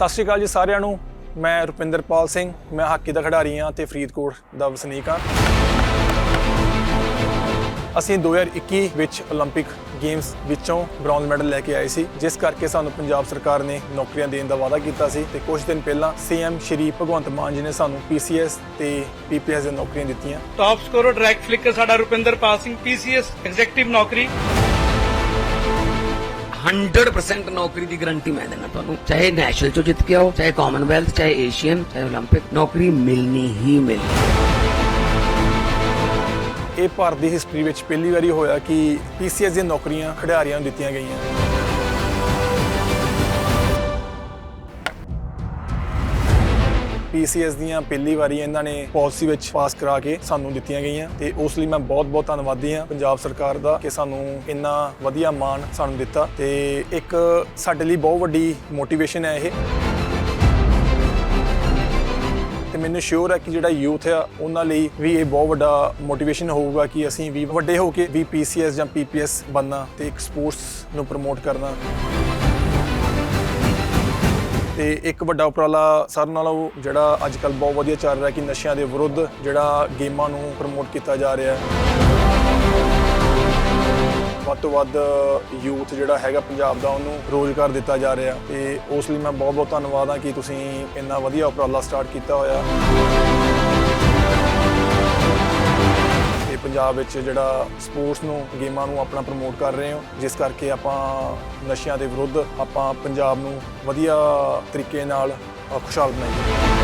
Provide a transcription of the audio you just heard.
ਸਤਿ ਸ਼੍ਰੀ ਅਕਾਲ ਜੀ ਸਾਰਿਆਂ ਨੂੰ ਮੈਂ ਰੁਪਿੰਦਰਪਾਲ ਸਿੰਘ ਮੈਂ ਹਾਕੀ ਦਾ ਖਿਡਾਰੀ ਹਾਂ ਤੇ ਫਰੀਦਕੋਟ ਦਾ ਵਸਨੀਕ ਹਾਂ ਅਸੀਂ 2021 ਵਿੱਚ 올림픽 ਗੇਮਸ ਵਿੱਚੋਂ ਬ੍ਰੌਂਜ਼ ਮੈਡਲ ਲੈ ਕੇ ਆਏ ਸੀ ਜਿਸ ਕਰਕੇ ਸਾਨੂੰ ਪੰਜਾਬ ਸਰਕਾਰ ਨੇ ਨੌਕਰੀਆਂ ਦੇਣ ਦਾ ਵਾਅਦਾ ਕੀਤਾ ਸੀ ਤੇ ਕੁਝ ਦਿਨ ਪਹਿਲਾਂ ਸੀਐਮ ਸ਼੍ਰੀ ਭਗਵੰਤ ਮਾਨ ਜੀ ਨੇ ਸਾਨੂੰ ਪੀਸੀਐਸ ਤੇ ਪੀਪੀਐਸ ਦੀਆਂ ਨੌਕਰੀਆਂ ਦਿੱਤੀਆਂ ਟਾਪ ਸਕੋਰਰ ਡਾਇਰੈਕਟ ਫਲਿੱਕਰ ਸਾਡਾ ਰੁਪਿੰਦਰ ਪਾਲ ਸਿੰਘ ਪੀਸੀਐਸ ਐਗਜ਼ੈਕਟਿਵ ਨੌਕਰੀ 100% ਨੌਕਰੀ ਦੀ ਗਾਰੰਟੀ ਮੈਂ ਦੇਣਾ ਤੁਹਾਨੂੰ ਚਾਹੇ ਨੈਸ਼ਨਲ ਚੋਂ ਜਿੱਤ ਕੇ ਆਓ ਚਾਹੇ ਕਾਮਨਵੈਲਥ ਚਾਹੇ ਏਸ਼ੀਅਨ ਚਾਹੇ 올림픽 ਨੌਕਰੀ ਮਿਲਣੀ ਹੀ ਮਿਲਣੀ ਇਹ ਭਾਰਤ ਦੀ ਹਿਸਟਰੀ ਵਿੱਚ ਪਹਿਲੀ ਵਾਰੀ ਹੋਇਆ ਕਿ ਪੀਸੀਐਸ ਦੀਆਂ ਨੌਕਰੀਆਂ ਖਿਡਾਰੀਆਂ ਨੂੰ ਦਿੱਤੀਆਂ ਗਈਆਂ ਪੀਸੀਐਸ ਦੀਆਂ ਪਹਿਲੀ ਵਾਰੀ ਇਹਨਾਂ ਨੇ ਪਾਲਿਸੀ ਵਿੱਚ ਪਾਸ ਕਰਾ ਕੇ ਸਾਨੂੰ ਦਿੱਤੀਆਂ ਗਈਆਂ ਤੇ ਉਸ ਲਈ ਮੈਂ ਬਹੁਤ-ਬਹੁਤ ਧੰਨਵਾਦੀ ਹਾਂ। ਪੰਜਾਬ ਸਰਕਾਰ ਦਾ ਕਿ ਸਾਨੂੰ ਇੰਨਾ ਵਧੀਆ ਮਾਣ ਸਾਨੂੰ ਦਿੱਤਾ ਤੇ ਇੱਕ ਸਾਡੇ ਲਈ ਬਹੁਤ ਵੱਡੀ ਮੋਟੀਵੇਸ਼ਨ ਹੈ ਇਹ। ਤੇ ਮੈਨੂੰ ਸ਼ੋਰ ਹੈ ਕਿ ਜਿਹੜਾ ਯੂਥ ਆ, ਉਹਨਾਂ ਲਈ ਵੀ ਇਹ ਬਹੁਤ ਵੱਡਾ ਮੋਟੀਵੇਸ਼ਨ ਹੋਊਗਾ ਕਿ ਅਸੀਂ ਵੀ ਵੱਡੇ ਹੋ ਕੇ ਵੀ ਪੀਸੀਐਸ ਜਾਂ ਪੀਪੀਐਸ ਬਣਨਾ ਤੇ ਇੱਕ ਸਪੋਰਟਸ ਨੂੰ ਪ੍ਰਮੋਟ ਕਰਨਾ। ਤੇ ਇੱਕ ਵੱਡਾ ਉਪਰਾਲਾ ਸਰ ਨਾਲੋਂ ਜਿਹੜਾ ਅੱਜ ਕੱਲ ਬਹੁਤ ਵਧੀਆ ਚੱਲ ਰਿਹਾ ਕਿ ਨਸ਼ਿਆਂ ਦੇ ਵਿਰੁੱਧ ਜਿਹੜਾ ਗੇਮਾਂ ਨੂੰ ਪ੍ਰਮੋਟ ਕੀਤਾ ਜਾ ਰਿਹਾ ਵੱਧ ਤੋਂ ਵੱਧ ਯੂਥ ਜਿਹੜਾ ਹੈਗਾ ਪੰਜਾਬ ਦਾ ਉਹਨੂੰ ਰੋਜ਼ਗਾਰ ਦਿੱਤਾ ਜਾ ਰਿਹਾ ਤੇ ਉਸ ਲਈ ਮੈਂ ਬਹੁਤ ਬਹੁਤ ਧੰਨਵਾਦ ਹਾਂ ਕਿ ਤੁਸੀਂ ਇੰਨਾ ਵਧੀਆ ਉਪਰਾਲਾ ਸਟਾਰਟ ਕੀਤਾ ਹੋਇਆ। ਪੰਜਾਬ ਵਿੱਚ ਜਿਹੜਾ ਸਪੋਰਟਸ ਨੂੰ, ਗੇਮਾਂ ਨੂੰ ਆਪਣਾ ਪ੍ਰਮੋਟ ਕਰ ਰਹੇ ਹੋ। ਜਿਸ ਕਰਕੇ ਆਪਾਂ ਨਸ਼ਿਆਂ ਦੇ ਵਿਰੁੱਧ ਆਪਾਂ ਪੰਜਾਬ ਨੂੰ ਵਧੀਆ ਤਰੀਕੇ ਨਾਲ ਖੁਸ਼ਹਾਲ ਬਣਾਈਏ।